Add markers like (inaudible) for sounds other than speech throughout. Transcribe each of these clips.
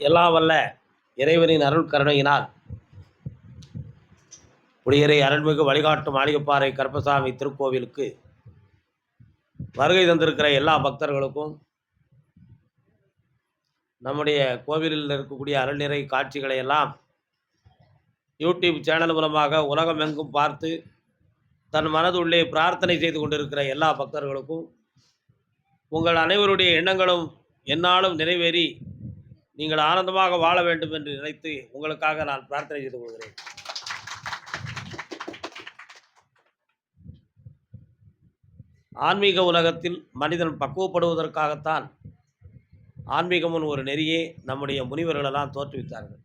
எல்லாம் வல்ல இறைவனின் அருள் கருணையினால். குடியரை அருள்மிகு வழிகாட்டும் மாளிகைப்பாறை கருப்பசாமி திருக்கோவிலுக்கு வருகை தந்திருக்கிற எல்லா பக்தர்களுக்கும் நம்முடைய கோவிலில் இருக்கக்கூடிய அருள்நிறை காட்சிகளை எல்லாம் யூடியூப் சேனல் மூலமாக உலகமெங்கும் பார்த்து தன் மனதுள்ளே பிரார்த்தனை செய்து கொண்டிருக்கிற எல்லா பக்தர்களுக்கும் உங்கள் அனைவருடைய எண்ணங்களும் என்னாலும் நிறைவேறி நீங்கள் ஆனந்தமாக வாழ வேண்டும் என்று நினைத்து உங்களுக்காக நான் பிரார்த்தனை செய்து கொள்கிறேன். ஆன்மீக உலகத்தில் மனிதன் பக்குவப்படுவதற்காகத்தான் ஆன்மீகமும் ஒரு நெறியே நம்முடைய முனிவர்களெல்லாம் தோற்றுவித்தார்கள்.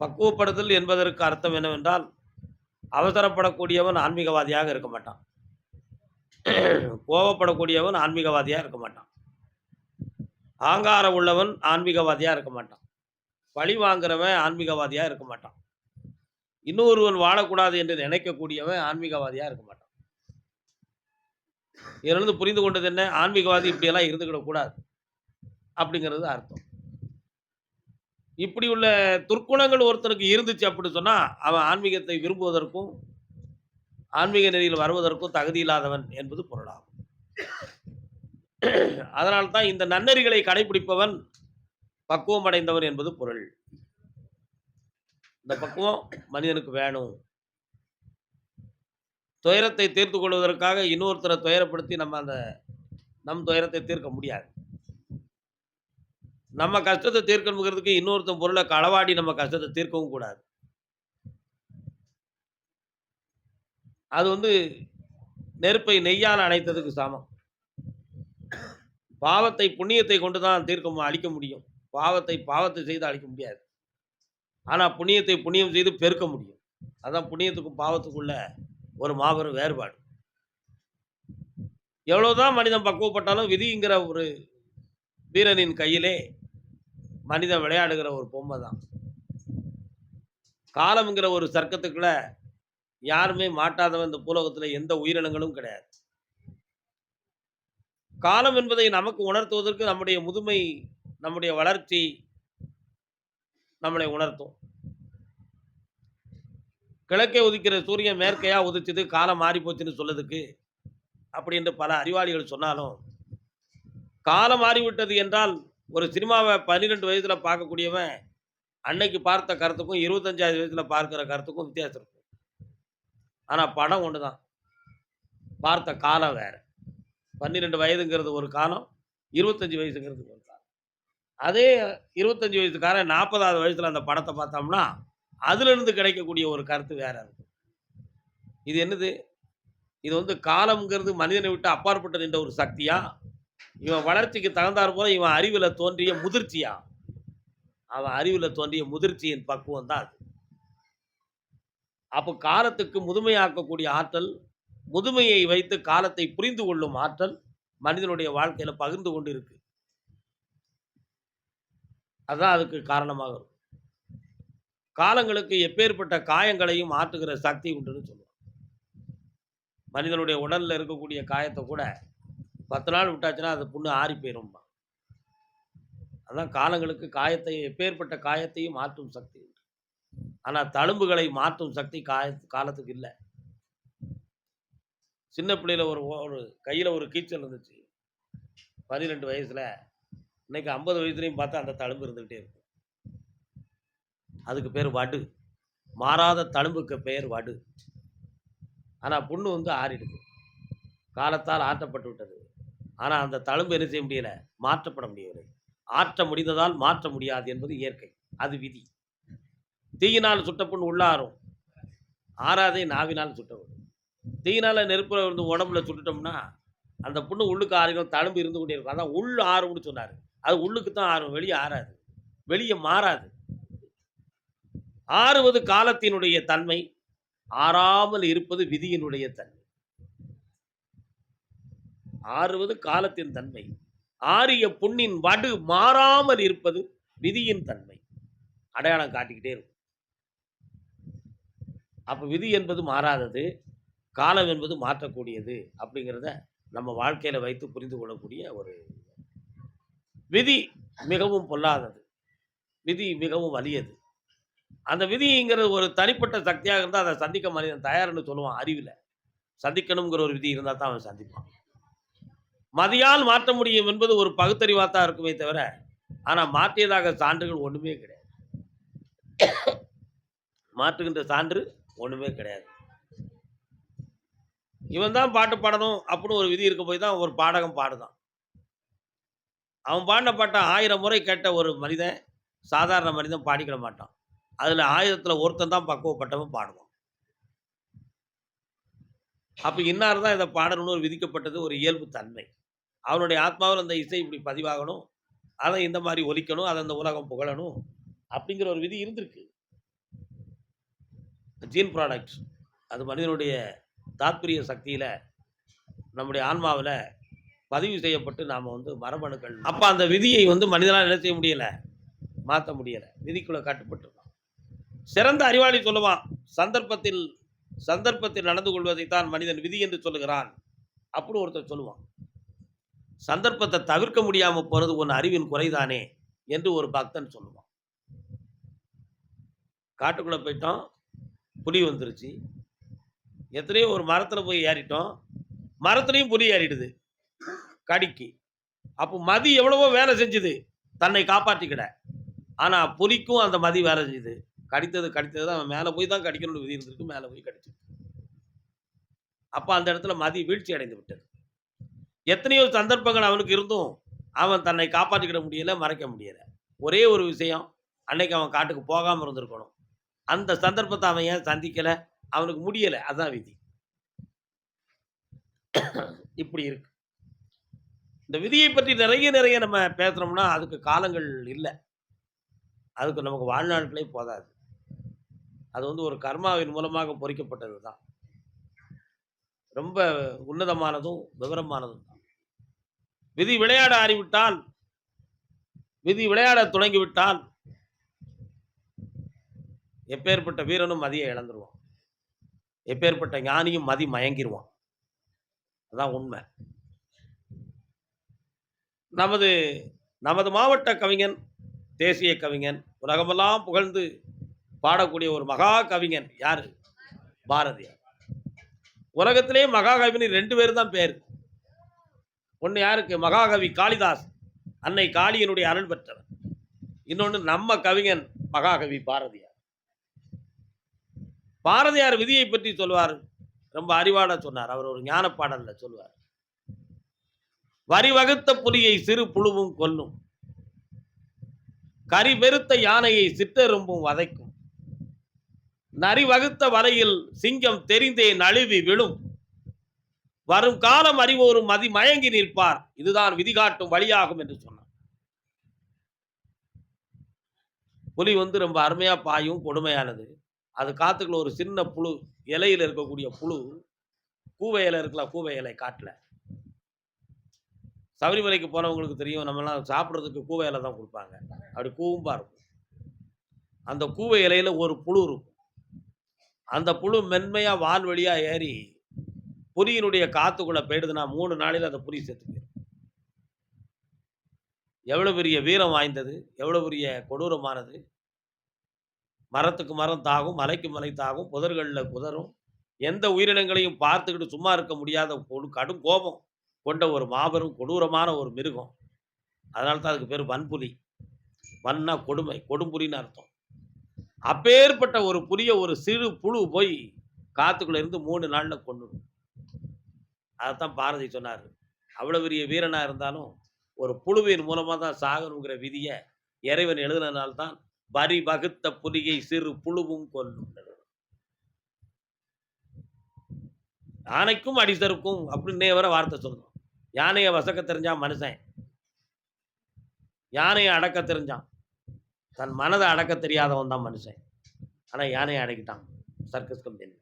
பக்குவப்படுதல் என்பதற்கு அர்த்தம் என்னவென்றால் அவசரப்படக்கூடியவன் ஆன்மீகவாதியாக இருக்க மாட்டான். (clears throat) கோவப்படக்கூடியவன் ஆன்மீகவாதியாக இருக்க மாட்டான். ஆங்காரம் உள்ளவன் ஆன்மீகவாதியாக இருக்க மாட்டான். பழி வாங்குறவன் ஆன்மீகவாதியாக இருக்க மாட்டான். இன்னொருவன் வாழக்கூடாது என்று நினைக்கக்கூடியவன் ஆன்மீகவாதியாக இருக்க மாட்டான். இதிலிருந்து புரிந்து கொண்டது என்ன? ஆன்மீகவாதி இப்படியெல்லாம் இருந்துக்கிடக்கூடாது அப்படிங்கிறது அர்த்தம். இப்படி உள்ள துர்க்குணங்கள் ஒருத்தனுக்கு இருந்துச்சு அப்படின்னு சொன்னால் அவன் ஆன்மீகத்தை விரும்புவதற்கும் ஆன்மீக நெறியில் வருவதற்கும் தகுதி இல்லாதவன் என்பது பொருளாகும். அதனால்தான் இந்த நன்னெறிகளை கடைபிடிப்பவன் பக்குவம் அடைந்தவன் என்பது பொருள். இந்த பக்குவம் மனிதனுக்கு வேணும். துயரத்தை தீர்த்து கொள்வதற்காக இன்னொருத்தரை துயரப்படுத்தி நம்ம அந்த நம் துயரத்தை தீர்க்க முடியாது. நம்ம கஷ்டத்தை தீர்க்கணுங்கிறதுக்கு இன்னொருத்தன் பொருளை களவாடி நம்ம கஷ்டத்தை தீர்க்கவும் கூடாது. அது வந்து நெருப்பை நெய்யால் அணைத்ததுக்கு சமம். பாவத்தை புண்ணியத்தை கொண்டு தான் தீர்க்க அழிக்க முடியும். பாவத்தை பாவத்தை செய்து அழிக்க முடியாது. ஆனால் புண்ணியத்தை புண்ணியம் செய்து பெருக்க முடியும். அதான் புண்ணியத்துக்கும் பாவத்துக்குள்ள ஒரு மாபெரும் வேறுபாடு. எவ்வளவுதான் மனிதன் பக்குவப்பட்டாலும் விதிங்கிற ஒரு வீரனின் கையிலே மனிதன் விளையாடுகிற ஒரு பொம்மை தான். காலம்ங்கிற ஒரு சர்க்கத்துக்குள்ள யாருமே மாட்டாதவன் இந்த பூலோகத்தில் எந்த உயிரினங்களும் கிடையாது. காலம் என்பதை நமக்கு உணர்த்துவதற்கு நம்முடைய முதுமை நம்முடைய வளர்ச்சி நம்மளை உணர்த்தும். கிழக்கே உதிக்கிற சூரியன் மேற்கையா உதிச்சது காலம் மாறி போச்சுன்னு சொல்லதுக்கு அப்படி என்று பல அறிவாளிகள் சொன்னாலும் காலம் மாறிவிட்டது என்றால் ஒரு சினிமாவை பன்னிரெண்டு வயதில் பார்க்கக்கூடியவன் அன்னைக்கு பார்த்த கருத்துக்கும் இருபத்தஞ்சாவது வயசுல பார்க்கிற கருத்துக்கும் வித்தியாசம் இருக்கும் ஆனால் படம் ஒன்று தான் பார்த்த காலம் வேற. பன்னிரெண்டு வயதுங்கிறது ஒரு காலம் இருபத்தஞ்சி வயசுங்கிறது ஒரு காலம். அதே இருபத்தஞ்சி வயசுக்காரன் நாற்பதாவது வயசுல அந்த படத்தை பார்த்தோம்னா அதுலேருந்து கிடைக்கக்கூடிய ஒரு கருத்து வேற இருக்கு. இது என்னது? இது வந்து காலம்ங்கிறது மனிதனை விட்டு அப்பாற்பட்டு நின்ற ஒரு சக்தியா? இவன் வளர்ச்சிக்கு தகுந்தாற் போல இவன் அறிவில் தோன்றிய முதிர்ச்சியா? அவன் அறிவில் தோன்றிய முதிர்ச்சியின் பக்குவம் தான் அது. அப்போ காலத்துக்கு முதுமையாக்கக்கூடிய ஆற்றல் முதுமையை வைத்து காலத்தை புரிந்து கொள்ளும் ஆற்றல் மனிதனுடைய வாழ்க்கையில பகிர்ந்து கொண்டு இருக்கு அதுதான் அதுக்கு காரணமாக இருக்கும். காலங்களுக்கு எப்பேற்பட்ட காயங்களையும் ஆற்றுகிற சக்தி உண்டுன்னு சொல்லுவாங்க மனிதனுடைய உடல்ல இருக்கக்கூடிய காயத்தை கூட பத்து நாள் விட்டாச்சுன்னா அது புண்ணு ஆறி போயிரும்பா அதான் காலங்களுக்கு காயத்தை எப்பேற்பட்ட காயத்தையும் மாற்றும் சக்தி உண்டு. ஆனால் தழும்புகளை மாற்றும் சக்தி காய காலத்துக்கு இல்லை. சின்ன பிள்ளையில ஒரு ஒரு கையில் ஒரு கீச்சல் இருந்துச்சு. பன்னிரெண்டு வயசில். இன்னைக்கு ஐம்பது வயசுலையும் பார்த்தா அந்த தழும்பு இருந்துகிட்டே இருக்கும் அதுக்கு பேர் வடு. மாறாத தழும்புக்கு பெயர் வடு. ஆனால் புண்ணு வந்து ஆறிடுது. காலத்தால் ஆற்றப்பட்டு விட்டது. ஆனால் அந்த தழும்பு என்ன செய்ய முடியல? மாற்றப்பட முடியவில்லை. ஆற்ற முடிந்ததால் மாற்ற முடியாது என்பது இயற்கை. அது விதி. தீயினால் சுட்ட புண் உள்ளாரும் ஆறாதே நாவினால் சுட்டவன் தீயினால் நெருப்புல இருந்து உடம்புல சுட்டுட்டோம்னா அந்த புண்ணு உள்ளுக்கு ஆறிடும் தழும்பு இருந்து கொண்டே இருக்கும். அதான் உள் ஆறும்னு சொன்னார். அது உள்ளுக்கு தான் ஆறும் வெளியே ஆறாது. வெளியே மாறாது. ஆறுவது காலத்தினுடைய தன்மை ஆறாமல் இருப்பது விதியினுடைய தன்மை. ஆறுவது காலத்தின் தன்மை. ஆரிய புண்ணின் வடு மாறாமல் இருப்பது விதியின் தன்மை. அடையாளம் காட்டிக்கிட்டே இருக்கும். அப்போ விதி என்பது மாறாதது. காலம் என்பது மாற்றக்கூடியது அப்படிங்கிறத நம்ம வாழ்க்கையில் வைத்து புரிந்து கொள்ளக்கூடிய ஒரு விதி மிகவும் பொல்லாதது. விதி மிகவும் வலியது அந்த விதிங்கிறது ஒரு தனிப்பட்ட சக்தியாக இருந்தால் அதை சந்திக்க மனிதன் தயார்னு சொல்லுவான் அறிவில். சந்திக்கணுங்கிற ஒரு விதி இருந்தால் தான் அவன் சந்திப்பான். மதியால் மாற்ற முடியும் என்பது ஒரு பகுத்தறிவாக தான் இருக்குமே தவிர ஆனால் மாற்றியதாக சான்றுகள் ஒன்றுமே கிடையாது. மாற்றுகின்ற சான்று ஒன்றுமே கிடையாது. இவன் தான் பாட்டு பாடணும் அப்படின்னு ஒரு விதி இருக்க போய் தான் ஒரு பாடகம் பாடுதான். அவன் பாடின பாட்டை ஆயிரம் முறை கேட்ட ஒரு மனிதன் சாதாரண மனிதன் பாடிக்கிட மாட்டான். அதில் ஆயிரத்தில் ஒருத்தன் தான் பக்குவப்பட்டவன் பாடுவான். அப்போ இன்னார் தான் இதை பாடணும்னு ஒரு விதிக்கப்பட்டது ஒரு இயல்பு தன்மை. அவனுடைய ஆத்மாவில் அந்த இசை இப்படி பதிவாகணும் அதை இந்த மாதிரி ஒலிக்கணும் அதை அந்த உலகம் புகழணும் அப்படிங்கிற ஒரு விதி இருந்திருக்கு. ஜீன் ப்ராடக்ட் அது மனிதனுடைய தாத்பரிய சக்தியில் நம்முடைய ஆன்மாவில் பதிவு செய்யப்பட்டு நாம் வந்து மரபணுக்கள். அப்போ அந்த விதியை வந்து மனிதனால் என்ன செய்ய முடியலை? மாற்ற முடியலை. விதிக்குள்ளே கட்டுப்பட்டுருக்கான் சிறந்த அறிவாளி சொல்லுவான் சந்தர்ப்பத்தில் சந்தர்ப்பத்தில் நடந்து கொள்வதைத்தான் மனிதன் விதி என்று சொல்லுகிறான். அப்படி ஒருத்தர் சொல்லுவான். சந்தர்ப்பத்தை தவிர்க்க முடியாமல் போகிறது உன் அறிவின் குறைதானே என்று ஒரு பக்தன் சொல்லுவான். காட்டுக்குள்ளே போயிட்டோம் புலி வந்துருச்சு. எத்தனையோ ஒரு மரத்தில் போய் ஏறிட்டோம். மரத்துலேயும் புலி ஏறிடுது. கடிக்கு. அப்போ மதி எவ்வளவோ வேலை செஞ்சுது. தன்னை காப்பாற்றிக்கிட ஆனால் புலிக்கும் அந்த மதி வேலை செஞ்சுது கடித்தது கடித்தது தான். அவன் மேலே போய் தான் கடிக்கணும்னு விதி இருந்திருக்கு. மேலே போய் கடிச்சு. அப்போ அந்த இடத்துல மதி வீழ்ச்சி அடைந்து விட்டது. எத்தனையோ சந்தர்ப்பங்கள் அவனுக்கு இருந்தும் அவன் தன்னை காப்பாற்றிக்கிட முடியல மறைக்க முடியல. ஒரே ஒரு விஷயம் அன்னைக்கு அவன் காட்டுக்கு போகாமல் இருந்திருக்கணும். அந்த சந்தர்ப்பத்தை அவன் ஏன் சந்திக்கலை? அவனுக்கு முடியலை. அதான் விதி. இப்படி இருக்கு. இந்த விதியை பற்றி நிறைய நிறைய நம்ம பேசுறோம்னா அதுக்கு காலங்கள் இல்லை. அதுக்கு நமக்கு வாழ்நாட்களே போதாது. அது வந்து ஒரு கர்மாவின் மூலமாக பொறிக்கப்பட்டது தான் ரொம்ப உன்னதமானதும் விவரமானதும் தான். விதி விளையாட ஆறிவிட்டால் விதி விளையாட தொடங்கிவிட்டால் எப்பேற்பட்ட வீரனும் மதியை இழந்துருவான். எப்பேற்பட்ட ஞானியும் மதி மயங்கிடுவான் அதான் உண்மை. நமது நமது மாவட்ட கவிஞன் தேசிய கவிஞன் உலகமெல்லாம் புகழ்ந்து பாடக்கூடிய ஒரு மகா கவிஞன் யாரு? பாரதியார். உலகத்திலே மகாகவின்னு ரெண்டு பேர் தான் பேர். ஒன்று யாருக்கு? மகாகவி காளிதாஸ். அன்னை காளியனுடைய அருள் பெற்றவர். இன்னொன்று நம்ம கவிஞன் மகாகவி பாரதியார். பாரதியார் விதியை பற்றி சொல்வார். ரொம்ப அறிவாட சொன்னார். அவர் ஒரு ஞான பாடல்ல சொல்வார். வரி வகுத்த புலியை சிறு புழுவும் கொல்லும். கரி பெருத்த யானையை சிற்றெரும்பும் வதைக்கும். நரி வகுத்த வலையில் சிங்கம் தெரிந்தே நழுவி விழும். வரும் காலம் அறிவோரும் மதி மயங்கி நிற்பார். இதுதான் விதிகாட்டும் வழியாகும் என்று சொன்னார். புலி வந்து ரொம்ப அருமையா பாயும் கொடுமையானது. அது காத்துக்குள்ள ஒரு சின்ன புழு இலையில இருக்கக்கூடிய புழு கூவை இலை இருக்கலாம் கூவை இலை காட்டில். சபரிமலைக்கு போனவங்களுக்கு தெரியும் நம்மலாம் சாப்பிட்றதுக்கு கூவை இலை தான் கொடுப்பாங்க. அப்படி கூவும்பா இருக்கும். அந்த கூவை இலையில ஒரு புழு இருக்கும். அந்த புழு மென்மையாக வால் வழியாக ஏறி புரியினுடைய காத்துக்குள்ளே போயிடுதுன்னா மூணு நாளையில் அந்த புரி செத்து போயிடும். எவ்வளோ பெரிய வீரம் வாய்ந்தது எவ்வளோ பெரிய கொடூரமானது மரத்துக்கு மரம் தாகும் மலைக்கு மலை தாகும் புதர்களில் குதரும் எந்த உயிரினங்களையும் பார்த்துக்கிட்டு சும்மா இருக்க முடியாத ஒரு கடும் கோபம் கொண்ட ஒரு மாபெரும் கொடூரமான ஒரு மிருகம். அதனால தான் அதுக்கு பேர் வன்புலி. வன்னா கொடுமை கொடும்புலின்னு அர்த்தம். அப்பேற்பட்ட ஒரு புரிய ஒரு சிறு புழு போய் காத்துக்குள்ள இருந்து மூணு நாளில் கொண்டுடும் அதைத்தான் பாரதி சொன்னார். அவ்வளோ பெரிய வீரனாக இருந்தாலும் ஒரு புழுவின் மூலமாக தான் சாகணுங்கிற விதியை இறைவன் எழுதினால்தான் வரி வகுத்த புலியை சிறு புழுவும் கொல்லும் யானைக்கும் அடிசருக்கும் அப்படின்னே வர வார்த்தை சொல்லணும் யானையை வசக்க தெரிஞ்சான் மனுஷன். யானையை அடக்க தெரிஞ்சான். தன் மனதை அடக்க தெரியாதவன் தான் மனுஷன். ஆனால் யானையை அடக்கிட்டான். சர்க்கஸ் கம்பெனி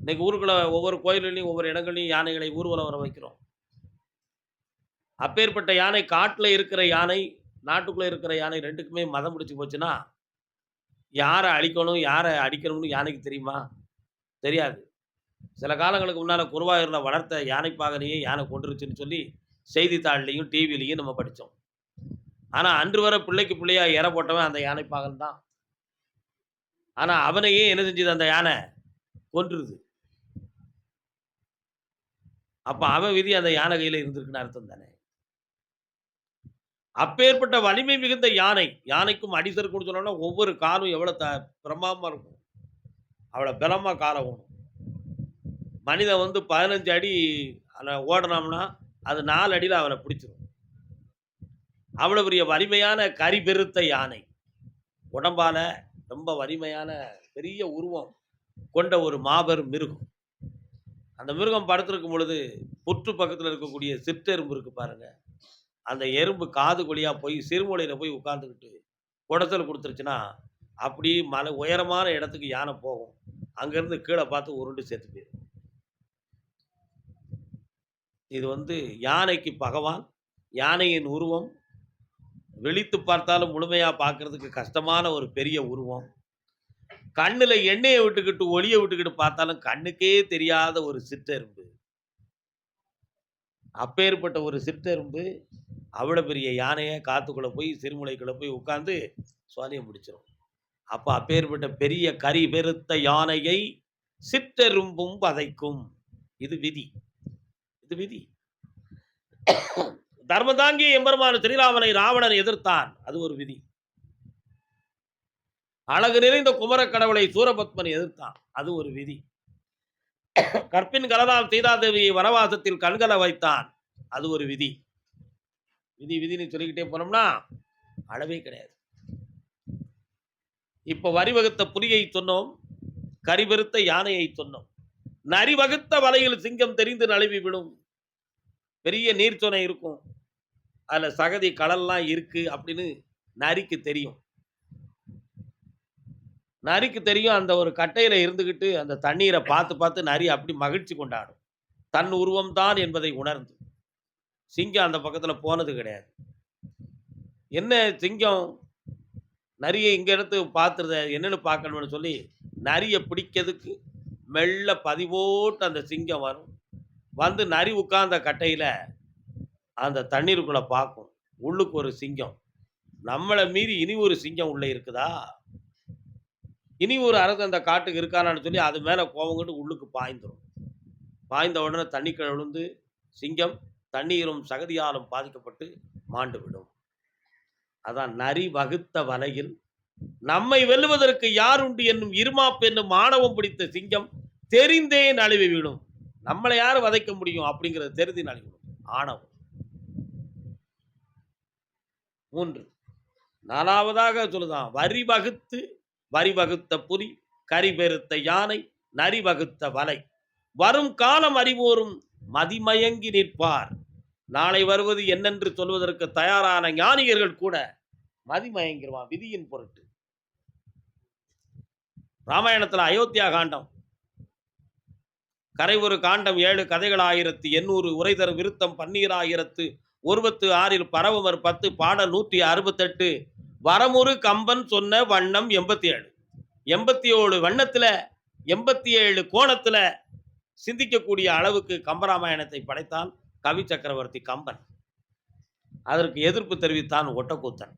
இன்னைக்கு ஊருக்குள்ள ஒவ்வொரு கோயில்லையும் ஒவ்வொரு இடங்களையும் யானைகளை ஊர்வலம் வர வைக்கிறோம். அப்பேற்பட்ட யானை காட்டில் இருக்கிற யானை நாட்டுக்குள்ளே இருக்கிற யானை ரெண்டுக்குமே மதம் பிடிச்சி போச்சுன்னா யாரை அழிக்கணும் யாரை அடிக்கணும்னு யானைக்கு தெரியுமா? தெரியாது. சில காலங்களுக்கு முன்னால் குருவாயூரில் வளர்த்த யானை பாகனையே யானை கொண்டுருச்சுன்னு சொல்லி செய்தித்தாள்லையும் டிவிலையும் நம்ம படித்தோம் ஆனால் அன்று வரை பிள்ளைக்கு பிள்ளையாக எற போட்டவன் அந்த யானை தான். ஆனால் அவனையே என்ன செஞ்சது அந்த யானை? கொன்றுது. அப்போ அவன் விதி அந்த யானை கையில் இருந்திருக்குன்னு அர்த்தம் தானே? அப்பேற்பட்ட வலிமை மிகுந்த யானை. யானைக்கும் அடிசர் கொடுத்தோம்னா ஒவ்வொரு காலும் எவ்வளோ த பிரமாதமா இருக்கும். அவ்வளோ பலமாக காலை ஓடும். மனிதன் வந்து பதினஞ்சு அடி அதில் ஓடினோம்னா அது நாலு அடியில் அவனை பிடிச்சிரும். அவ்வளோ பெரிய வலிமையான கரி பெருத்த யானை. உடம்பால் ரொம்ப வலிமையான பெரிய உருவம் கொண்ட ஒரு மாபெரும் மிருகம். அந்த மிருகம் படுத்திருக்கும் பொழுது புற்று பக்கத்தில் இருக்கக்கூடிய சிற்றெரும்பு இருக்கு பாருங்கள் அந்த எறும்பு காது குழியாக போய் சிறுமூலையில் போய் உட்காந்துக்கிட்டு குடச்சல் கொடுத்துருச்சுன்னா அப்படி மலை உயரமான இடத்துக்கு யானை போகும். அங்கேருந்து கீழே பார்த்து உருண்டு சேர்த்து போயிடும் இது வந்து யானைக்கு பகவான் யானையின் உருவம். வெளித்து பார்த்தாலும் முழுமையாக பார்க்கறதுக்கு கஷ்டமான ஒரு பெரிய உருவம். கண்ணில் எண்ணெயை விட்டுக்கிட்டு ஒளியை விட்டுக்கிட்டு பார்த்தாலும் கண்ணுக்கே தெரியாத ஒரு சிற்றெரும்பு அப்பேற்பட்ட ஒரு சிற்றெரும்பு அவ்வளோ பெரிய யானையை காத்துக்குள்ளே போய் சிறுமுலைக்குள்ளே போய் உட்காந்து சுவாதியம் பிடிச்சிரும் அப்போ அப்பேற்பட்ட பெரிய கரி பெருத்த யானையை சிற்றெரும்பும் பதைக்கும். இது விதி. இது விதி. தர்மதாங்கி எம்பெருமான ஸ்ரீராமனை ராவணன் எதிர்த்தான். அது ஒரு விதி. அழகு நிறைந்த குமரக் கடவுளை சூரபத்மன் எதிர்த்தான். அது ஒரு விதி. கற்பின் கலதால் சீதாதேவியை வனவாசத்தில் கண்கல வைத்தான். அது ஒரு விதி. விதி விதின்னு சொல்லிக்கிட்டே போனோம்னா அளவே கிடையாது. இப்ப வரி வகுத்த புலியை சொன்னோம் கரிபெருத்த யானையை சொன்னோம். நரி வகுத்த வலையில் சிங்கம் தெரிந்து நழுவி விடும். பெரிய நீர்ச்சோனை இருக்கும். அதுல சகதி கடல்லாம் இருக்கு அப்படின்னு நரிக்கு தெரியும். நரிக்கு தெரியும் அந்த ஒரு கட்டையில இருந்துகிட்டு அந்த தண்ணீரை பார்த்து பார்த்து நரி அப்படி மகிழ்ச்சி கொண்டாடும். தன் உருவம் தான் என்பதை உணர்ந்து. சிங்கம் அந்த பக்கத்துல போனது கிடையாது. என்ன சிங்கம்? நரியை இங்க எடுத்து பார்த்துருத என்னன்னு பார்க்கணும்னு சொல்லி நரியை பிடிக்கிறதுக்கு மெல்ல பதிவோட்டு அந்த சிங்கம் வரும். வந்து நரி உட்கார்ந்த கட்டையில அந்த தண்ணீருக்குள்ள பார்க்கும். உள்ளுக்கு ஒரு சிங்கம். நம்மளை மீறி இனி ஒரு சிங்கம் உள்ளே இருக்குதா? இனி ஒரு அரசு அந்த காட்டுக்கு இருக்கானான்னு சொல்லி அது மேலே கோவங்கிட்டு உள்ளுக்கு பாய்ந்துடும் பாய்ந்த உடனே தண்ணி விழுந்து சிங்கம் தண்ணீரும் சகதியாலும் பாதிக்கப்பட்டு மாண்டு விடும். அதான் நரி வகுத்த வலையில் நம்மை வெல்லுவதற்கு யார் உண்டு என்னும் இருமாப்பு என்னும் ஆணவம் பிடித்த சிங்கம் தெரிந்தே நழுவி விடும் நம்மளை யார் வதைக்க முடியும்? அப்படிங்கிறத தெரிந்து நழுவிடும் ஆணவம். மூன்று. நாலாவதாக சொல்லுதான் வரி வகுத்து வரி வகுத்த புலி கரி பெருத்த யானை நரி வகுத்த வலை. வரும் காலம் அறிவோரும் மதிமயங்கி நிற்பார். நாளை வருவது என்னென்று சொல்வதற்கு தயாரான ஞானியர்கள் கூட மதிமயங்கிருவான் விதியின் பொருட்டு. ராமாயணத்துல அயோத்தியா காண்டம். கரை ஒரு காண்டம் ஏழு கதைகள் ஆயிரத்து எண்ணூறு உரைதர் விருத்தம் பன்னீராயிரத்து ஒருபத்து ஆறில் பரவமர் பத்து பாடல் நூற்றி அறுபத்தெட்டு வரமுறு கம்பன் சொன்ன வண்ணம் எண்பத்தி ஏழு எண்பத்தி ஏழு வண்ணத்துல எண்பத்தி ஏழு கோணத்துல சிந்திக்கக்கூடிய அளவுக்கு கம்பராமாயணத்தை படைத்தான் கவி சக்கரவர்த்தி கம்பன். அதற்கு எதிர்ப்பு தெரிவித்தான் ஒட்டக்கூத்தன்.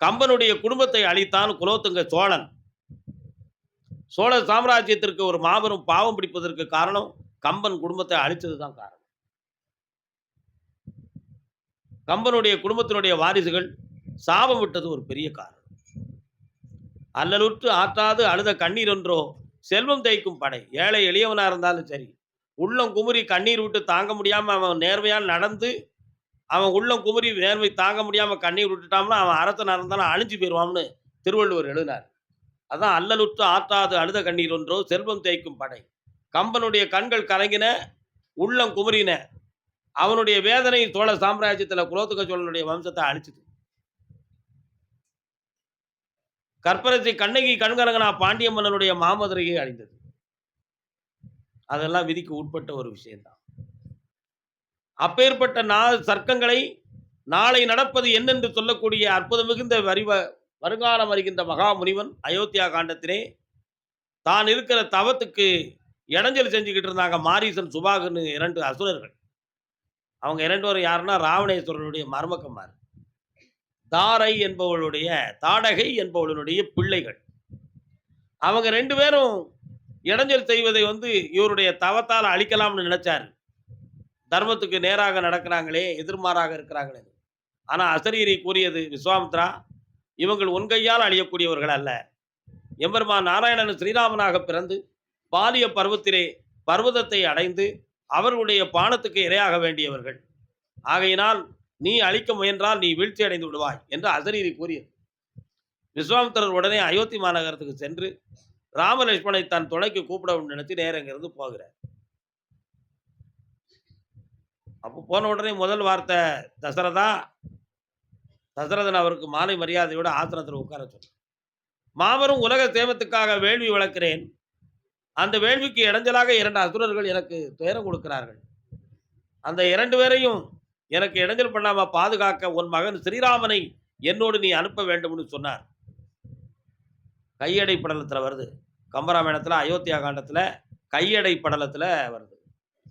கம்பனுடைய குடும்பத்தை அழித்தான் குலோத்துங்க சோழன். சோழ சாம்ராஜ்யத்திற்கு ஒரு மாபெரும் பாவம் பிடிப்பதற்கு காரணம் கம்பன் குடும்பத்தை அழித்ததுதான் காரணம். கம்பனுடைய குடும்பத்தினுடைய வாரிசுகள் சாபம் விட்டது ஒரு பெரிய காரணம். அல்லலுற்று ஆற்றாது அழுத கண்ணீர் என்றோ செல்வம் தேய்க்கும் படை ஏழை எளியவனா இருந்தாலும் சரி உள்ளம் குமுறி கண்ணீர் விட்டு தாங்க முடியாம அவன் நேர்மையால் நடந்து அவன் உள்ளம் குமுறி நேர்மை தாங்க முடியாம கண்ணீர் விட்டுட்டான்னா அவன் அரசனா இருந்தாலும் அழிஞ்சு போயிடுவான்னு திருவள்ளுவர் எழுதினார். அதான் அல்லலுற்று ஆற்றாது அழுத கண்ணீர் ஒன்றோ செல்வம் தேய்க்கும் படை. கம்பனுடைய கண்கள் கலங்கின உள்ளம் குமுறின. அவனுடைய வேதனை சோழ சாம்ராஜ்யத்துல குலோத்துக சோழனுடைய வம்சத்தை அழிச்சுது. கற்பரசி கண்ணகி கண்கலங்கனா பாண்டிய மன்னனுடைய மாமதுரையை அழிந்தது அதெல்லாம் விதிக்கு உட்பட்ட ஒரு விஷயம்தான். அப்பேற்பட்ட நா சர்க்கங்களை நாளை நடப்பது என்னென்று சொல்லக்கூடிய அற்புதம் மிகுந்த வரிவ வருங்காலம் வருகின்ற மகா முனிவன் அயோத்தியா காண்டத்திலே தான் இருக்கிற தவத்துக்கு இடைஞ்சல் செஞ்சுக்கிட்டு இருந்தாங்க மாரீசன் சுபாகன்னு இரண்டு அசுரர்கள். அவங்க இரண்டு யாருன்னா ராவணேஸ்வரனுடைய மருமக்கமார் தாரை என்பவளுடைய தாடகை என்பவளுடைய பிள்ளைகள். அவங்க ரெண்டு பேரும் இடைஞ்சல் செய்வதை வந்து இவருடைய தவத்தால் அழிக்கலாம்னு நினைச்சாரு தர்மத்துக்கு நேராக நடக்கிறாங்களே எதிர்மாறாக இருக்கிறாங்களே. ஆனால் அசரீரை கூறியது விஸ்வாமித்ரா இவங்கள் உன்கையால் அழியக்கூடியவர்கள் அல்ல. எம்பெருமான் நாராயணன் ஸ்ரீராமனாக பிறந்து பாலிய பருவத்திலே பர்வதத்தை அடைந்து அவர்களுடைய பானத்துக்கு இரையாக வேண்டியவர்கள். ஆகையினால் நீ அழிக்க முயன்றால் நீ வீழ்ச்சி அடைந்து விடுவாய் என்று அசரீரி கூறியது. விஸ்வாமித்திரர் உடனே அயோத்தி மாநகரத்துக்கு சென்று ராமலட்சுமணை தன் துணைக்கு கூப்பிடவும் நினைத்து நேரங்கிறது போகிறார். அப்போ போன உடனே முதல் வார்த்தை தசரதா தசரதன் அவருக்கு மாலை மரியாதையோட ஆசனத்தில் உட்கார சொன்னார். மாபெரும் உலக சேமத்துக்காக வேள்வி வளர்க்கிறேன் அந்த வேள்விக்கு இடைஞ்சலாக இரண்டு அசுரர்கள் எனக்கு துயரம் கொடுக்கிறார்கள். அந்த இரண்டு பேரையும் எனக்கு இடைஞ்சல் பண்ணாம பாதுகாக்க உன் மகன் ஸ்ரீராமனை என்னோடு நீ அனுப்ப வேண்டும்னு சொன்னார். கையடை படலத்தில் வருது. கம்பராமாயணத்தில் அயோத்தியா காண்டத்தில் கையடை படலத்தில் வருது.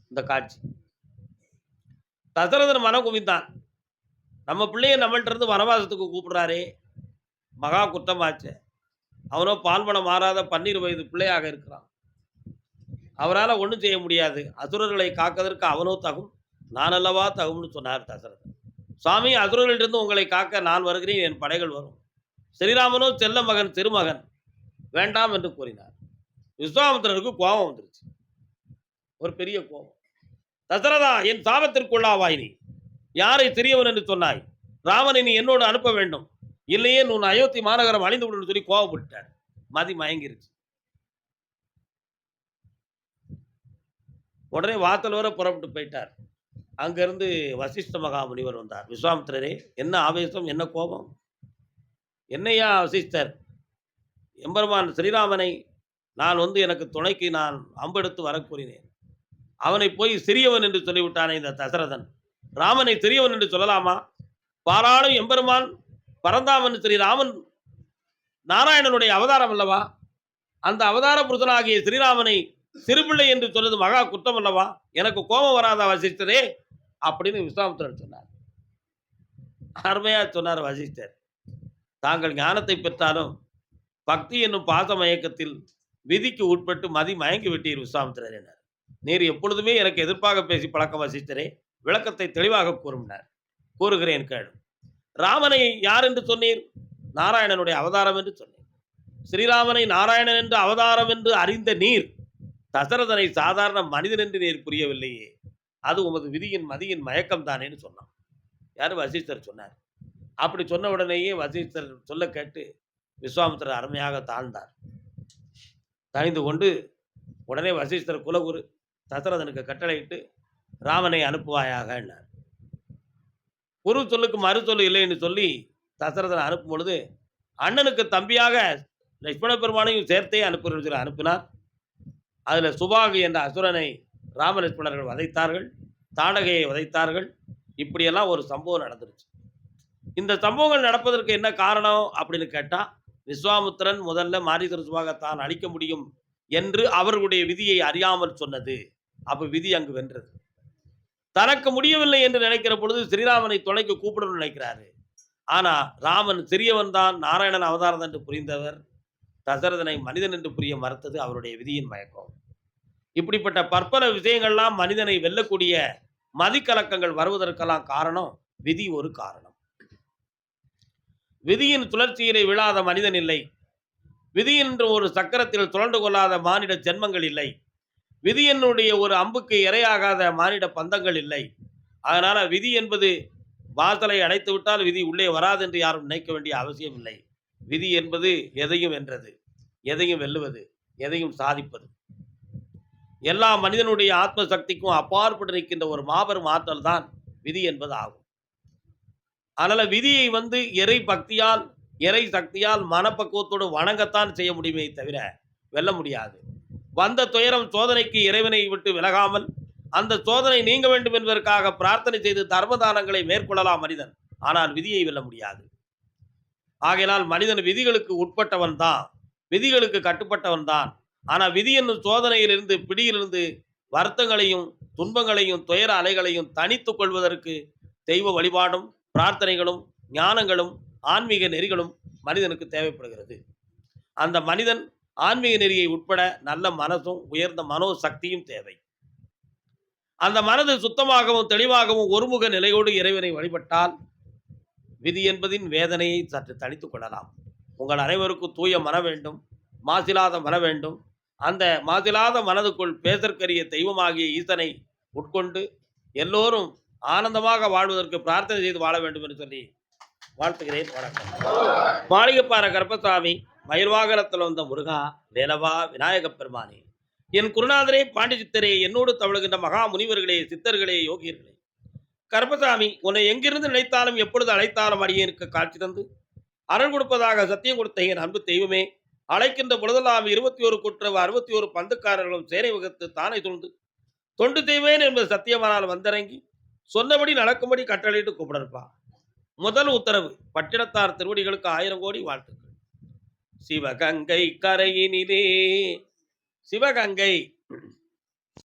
இந்த காட்சி. தசரதன் மனம் குவிந்தான். நம்ம பிள்ளைய நம்மள்ட்ட இருந்து வனவாசத்துக்கு கூப்பிடுறாரே. மகா குற்றமாச்சு அவனோ பால்மனம் மாறாத பன்னீர் வயது பிள்ளையாக இருக்கிறான். அவரால் ஒன்றும் செய்ய முடியாது. அசுரர்களை காக்கதற்கு அவனோ தகும். நான் அல்லவா தகும்னு சொன்னார் தசரதன் சுவாமி அசுரர்களிலிருந்து உங்களை காக்க நான் வருகிறேன் என் படைகள் வரும். ஸ்ரீராமனோ செல்ல மகன் திருமகன் வேண்டாம் என்று கூறினார். விஸ்வாமித்திரருக்கு கோபம் வந்துருச்சு. ஒரு பெரிய கோபம். தசரதா என் சாபத்திற்குள்ளாவாய் நீ. யாரை சிறியவன் என்று சொன்னாய்? ராமனை நீ என்னோடு அனுப்ப வேண்டும். இல்லையே உன் அயோத்தி மாநகரம் அழிந்து விடும் சொல்லி கோவப்பட்டார் மதி மயங்கிருச்சு. உடனே வாத்தல் வர புறப்பட்டு போயிட்டார். அங்கிருந்து வசிஷ்ட மகாமுனிவர் வந்தார். விஸ்வாமித்திரரே என்ன ஆவேசம் என்ன கோபம்? என்னையா வசிஷ்டர்? எம்பெருமான் ஸ்ரீராமனை நான் வந்து எனக்கு துணைக்கு நான் அம்பெடுத்து வர கூறினேன். அவனை போய் சிறியவன் என்று சொல்லிவிட்டானே இந்த தசரதன். ராமனை சிறியவன் என்று சொல்லலாமா? பாராளும் எம்பெருமான் பரந்தாமன் ஸ்ரீராமன் நாராயணனுடைய அவதாரம் அல்லவா? அந்த அவதார புருஷனாகிய ஸ்ரீராமனை சிறுபிள்ளை என்று சொல்வது மகா குற்றம் அல்லவா? எனக்கு கோபம் வராத வசிஷ்டரே? அப்படின்னு விஸ்வாமித்திரர் சொன்னார். அருமையா சொன்னார் வசிஷ்டர். தாங்கள் ஞானத்தை பெற்றாலும் பக்தி என்னும் பாச மயக்கத்தில் விதிக்கு உட்பட்டு மதி மயங்கி விட்டீர் விஸ்வாமித்திரர் என்னார் நீர் எப்பொழுதுமே எனக்கு எதிர்ப்பாக பேசி பழக்கம் வசிஷ்டரே விளக்கத்தை தெளிவாக கூறும்னார். கூறுகிறேன் கேளு. ராமனை யார் என்று சொன்னீர்? நாராயணனுடைய அவதாரம் என்று சொன்னீர் ஸ்ரீராமனை நாராயணன் என்று அவதாரம் என்று அறிந்த நீர் தசரதனை சாதாரண மனிதன் என்று நீர் புரியவில்லையே. அது உமது விதியின் மதியின் மயக்கம் தானேன்னு சொன்னான். யார்? வசிஷ்டர் சொன்னார். அப்படி சொன்ன உடனேயே வசிஷ்டர் சொல்ல கேட்டு விஸ்வாமித்திரர் அருமையாக தாழ்ந்தார். தணிந்து கொண்டு உடனே வசிஷ்டர் குலகுரு தசரதனுக்கு கட்டளையிட்டு ராமனை அனுப்புவாயாக என்னார். குரு சொல்லுக்கு மறு சொல்லு இல்லைன்னு சொல்லி தசரதனை அனுப்பும் பொழுது அண்ணனுக்கு தம்பியாக லட்சுமண பெருமானையும் சேர்த்தே அனுப்புகிறேன் சொல்லி அனுப்பினார். அதில் சுபாகு என்ற அசுரனை ராமலட்சுமணர்கள் வதைத்தார்கள் தாடகையை வதைத்தார்கள். இப்படியெல்லாம் ஒரு சம்பவம் நடந்துருச்சு. இந்த சம்பவங்கள் நடப்பதற்கு என்ன காரணம் அப்படின்னு கேட்டால் விஸ்வாமுத்திரன் முதல்ல மாரீசர தான் அழிக்க முடியும் என்று அவர்களுடைய விதியை அறியாமல் சொன்னது. அப்போ விதி அங்கு வென்றது. தனக்கு முடியவில்லை என்று நினைக்கிற பொழுது ஸ்ரீராமனை துணைக்கு கூப்பிடணும்னு நினைக்கிறாரு. ஆனா ராமன் சிறியவன் தான் நாராயணன் அவதாரம் என்று புரிந்தவர் தசரதனை மனிதன் என்று புரிய மறுத்தது அவருடைய விதியின் மயக்கம். இப்படிப்பட்ட பற்பல விஷயங்கள்லாம் மனிதனை வெல்லக்கூடிய மதிக்கலக்கங்கள் வருவதற்கெல்லாம் காரணம் விதி ஒரு காரணம். விதியின் சுழற்சியிலே விழாத மனிதன் இல்லை. விதி என்ற ஒரு சக்கரத்தில் சுழண்டு கொள்ளாத மானிட ஜென்மங்கள் இல்லை. விதி என்னுடைய ஒரு அம்புக்கு இரையாகாத மானிட பந்தங்கள் இல்லை. அதனால விதி என்பது வாசலை அடைத்து விட்டால் விதி உள்ளே வராது என்று யாரும் நினைக்க வேண்டிய அவசியம் இல்லை. விதி என்பது எதையும் வென்றது எதையும் வெல்லுவது எதையும் சாதிப்பது. எல்லா மனிதனுடைய ஆத்ம சக்திக்கும் அப்பாற்பட்டு நிற்கின்ற ஒரு மாபெரும் ஆற்றல் தான் விதி என்பது ஆகும் அதனால் விதியை வந்து இறை பக்தியால் இறை சக்தியால் மனப்பக்குவத்தோடு வணங்கத்தான் செய்ய முடியுமே தவிர வெல்ல முடியாது. வந்த துயரம் சோதனைக்கு இறைவனை விட்டு விலகாமல் அந்த சோதனை நீங்க வேண்டும் என்பதற்காக பிரார்த்தனை செய்து தர்மதானங்களை மேற்கொள்ளலாம் மனிதன். ஆனால் விதியை வெல்ல முடியாது. ஆகையினால் மனிதன் விதிகளுக்கு உட்பட்டவன் தான் விதிகளுக்கு கட்டுப்பட்டவன் தான் ஆனால் விதி என்னும் சோதனையிலிருந்து பிடியிலிருந்து வருத்தங்களையும் துன்பங்களையும் துயர அலைகளையும் தனித்து கொள்வதற்கு தெய்வ வழிபாடும் பிரார்த்தனைகளும் ஞானங்களும் ஆன்மீக நெறிகளும் மனிதனுக்கு தேவைப்படுகிறது. அந்த மனிதன் ஆன்மீக நெறியை உட்பட நல்ல மனசும் உயர்ந்த மனோ சக்தியும் தேவை. அந்த மனது சுத்தமாகவும் தெளிவாகவும் ஒருமுக நிலையோடு இறைவனை வழிபட்டால் விதி என்பதின் வேதனையை சற்று தணித்துக் கொள்ளலாம். உங்கள் அனைவருக்கும் தூய மன வேண்டும் மாசிலாத மன வேண்டும் அந்த மாதிலாத மனதுக்குள் பேசற்கரிய தெய்வமாகிய ஈசனை உட்கொண்டு எல்லோரும் ஆனந்தமாக வாழ்வதற்கு பிரார்த்தனை செய்து வாழ வேண்டும் என்று சொல்லி வாழ்த்துகிறேன். வணக்கம். மாளிகைப்பாறை கருப்பசாமி மயில்வாகனத்தில் வந்த முருகா வேலவா விநாயகப் பெருமானே என் குருநாதரே பாண்டிச்சித்தரே என்னோடு தவழுகின்ற மகா முனிவர்களே சித்தர்களே யோகியர்களே கருப்பசாமி உன்னை எங்கிருந்து நினைத்தாலும் எப்பொழுது அழைத்தாலும் அடியேனுக்கு காட்சி தந்து அருள் கொடுப்பதாக சத்தியம் கொடுத்த என் அன்பு தெய்வமே அழைக்கின்ற பொழுதெல்லாம் இருபத்தி ஒரு குற்றவு அறுபத்தி ஒரு பந்துக்காரர்களும் சேனை வகுத்து தானே துண்டு தொண்டு செய்வேன் என்பது சத்தியமானால் வந்திறங்கி சொன்னபடி நடக்கும்படி கட்டளையிட்டு கூப்பிடற்பா முதல் உத்தரவு பட்டினத்தார் திருவடிகளுக்கு ஆயிரம் கோடி வாழ்த்துக்கள். சிவகங்கை கரையினிலே சிவகங்கை